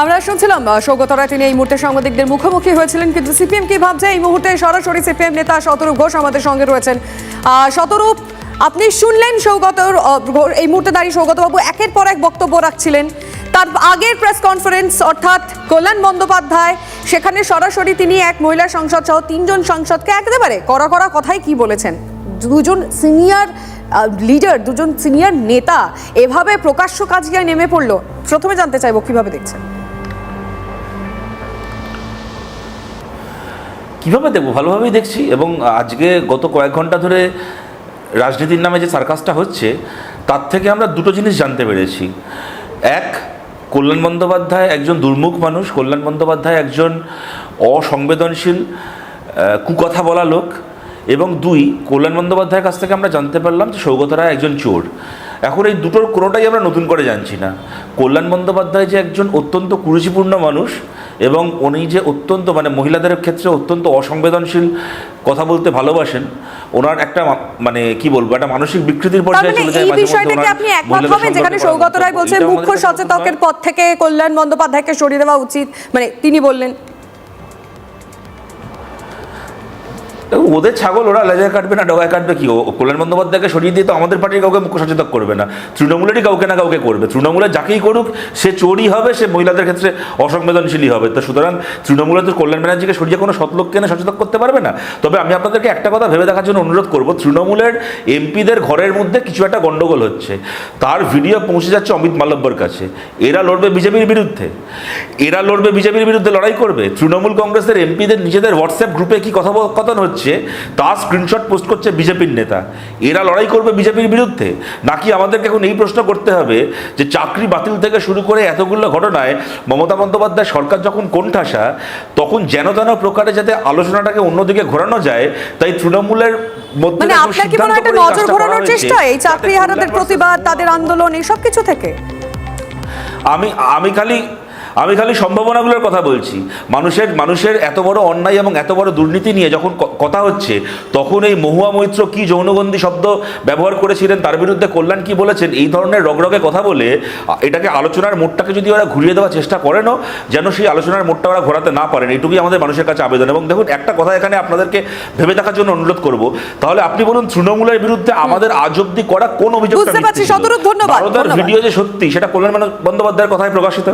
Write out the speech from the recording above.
আমরা শুনছিলাম সৌগত রায়, তিনি এই মুহূর্তে সাংবাদিকদের মুখোমুখি হয়েছিলেন, কিন্তু সিপিএম কি ভাবছে? এই মুহূর্তে সরাসরি সিপিএম নেতা শতরূপ ঘোষ আমাদের সঙ্গে রয়েছেন। শতরূপ, আপনি শুনলেন সৌগতর এই মুহূর্তে দাঁড়িয়ে সৌগতবাবু একের পর এক বক্তব্য রাখছিলেন। তার আগের প্রেস কনফারেন্স, অর্থাৎ কল্যাণ বন্দ্যোপাধ্যায়, সেখানে সরাসরি তিনি এক মহিলা সংসদ সহ তিনজন সাংসদকে একেবারে কড়া কড়া কথাই কি বলেছেন? দুজন সিনিয়র লিডার, দুজন সিনিয়র নেতা এভাবে প্রকাশ্য কাজিয়ায় নেমে পড়ল। প্রথমে জানতে চাইব কীভাবে দেখছেন? কীভাবে দেখব? ভালোভাবেই দেখছি এবং আজকে গত কয়েক ঘণ্টা ধরে রাজনীতির নামে যে সার্কাসটা হচ্ছে, তার থেকে আমরা দুটো জিনিস জানতে পেরেছি। এক, কল্যাণ বন্দ্যোপাধ্যায় একজন দুর্মুখ মানুষ, কল্যাণ বন্দ্যোপাধ্যায় একজন অসংবেদনশীল কুকথা বলা লোক এবং দুই, কল্যাণ বন্দ্যোপাধ্যায়ের কাছ থেকে আমরা জানতে পারলাম যে সৌগত রায় একজন চোর। এখন এই দুটোর কোনোটাই আমরা নতুন করে জানছি না কল্যাণ বন্দ্যোপাধ্যায় যে একজন অত্যন্ত কুরুচিপূর্ণ মানুষ এবং উনি যে অত্যন্ত মানে মহিলাদের ক্ষেত্রে অত্যন্ত অসংবেদনশীল কথা বলতে ভালোবাসেন ওনার একটা মানে কি বলব একটা মানসিক বিকৃতির পর্যায়ে মানে চলে যায় মাঝে মধ্যে আপনি একমত হবেন যেখানে সৌগত রায় বলছেন মুখ্য সচেতকের। পদ থেকে কল্যাণ বন্দ্যোপাধ্যায়কে সরিয়ে দেওয়া উচিত মানে তিনি বললেন ওদের ছাগল, ওরা লেজায় কাটবে না, ডগায় কাটবে কি? কল্যাণ বন্দ্যোপাধ্যায়কে সরিয়ে দিয়ে তো আমাদের পার্টির কাউকে মুখ্য সচেতক করবে না। তৃণমূলেরই কাউকে না কাউকে করবে। তৃণমূলে যাকেই করুক, সে চোরই হবে, সে মহিলাদের ক্ষেত্রে অসংবেদনশীলই হবে। তো সুতরাং তৃণমূলে তো কল্যাণ ব্যানার্জিকে সরিয়ে কোনো সৎলোককে না সচেতন করতে পারবে না। তবে আমি আপনাদেরকে একটা কথা ভেবে দেখার জন্য অনুরোধ করব, তৃণমূলের এমপিদের ঘরের মধ্যে কিছু একটা গন্ডগোল হচ্ছে। তার ভিডিও পৌঁছে যাচ্ছে অমিত মাল্লব্যর কাছে। এরা লড়বে বিজেপির বিরুদ্ধে। এরা লড়বে বিজেপির বিরুদ্ধে লড়াই করবে। তৃণমূল কংগ্রেসের এমপিদের নিজেদের হোয়াটসঅ্যাপ গ্রুপে কি কথোপকথন হচ্ছে? তার স্ক্রিনশট পোস্ট করছে বিজেপির নেতা। এরা লড়াই করবে বিজেপির বিরুদ্ধে? নাকি আমাদেরকে এখন এই প্রশ্ন করতে হবে যে চাকরি বাতিল থেকে শুরু করে এতগুলো ঘটনায় মমতা বন্দ্যোপাধ্যায় সরকার যখন কোণঠাসা তখন যেন তেন প্রকারে যাতে আলোচনাটাকে অন্যদিকে ঘোরানো যায় তাই তৃণমূলের মধ্যে মানে আপনার কি মনে হয় একটা নজর ঘোরানোর চেষ্টা? এই চাকরি হারাদের প্রতিবাদ তাদের আন্দোলন এইসব কিছু থেকে? আমি আমি খালি আমি খালি সম্ভাবনাগুলোর কথা বলছি। মানুষের মানুষের এত বড় অন্যায় এবং এত বড় দুর্নীতি নিয়ে যখন কথা হচ্ছে তখন এই মহুয়া মৈত্র কি যৌনগন্ধি শব্দ ব্যবহার করেছিলেন তার বিরুদ্ধে কল্যাণ কি বলেছেন এই ধরনের রগরগে কথা বলে এটাকে আলোচনার মোড়টাকে যদি ওরা ঘুরিয়ে দেওয়ার চেষ্টা করেনও যেন সেই আলোচনার মোড়টা ওরা ঘোরাতে না পারেন এইটুকুই আমাদের মানুষের কাছে আবেদন। এবং দেখুন একটা কথা এখানে আপনাদেরকে ভেবে দেখার জন্য অনুরোধ করব। তাহলে আপনি বলুন তৃণমূলের বিরুদ্ধে আমাদের আজ অব্দি করা কোন অভিযোগ। ভিডিও যে সত্যি সেটা কল্যাণ বন্দ্যোপাধ্যায়ের কথায় প্রকাশিত?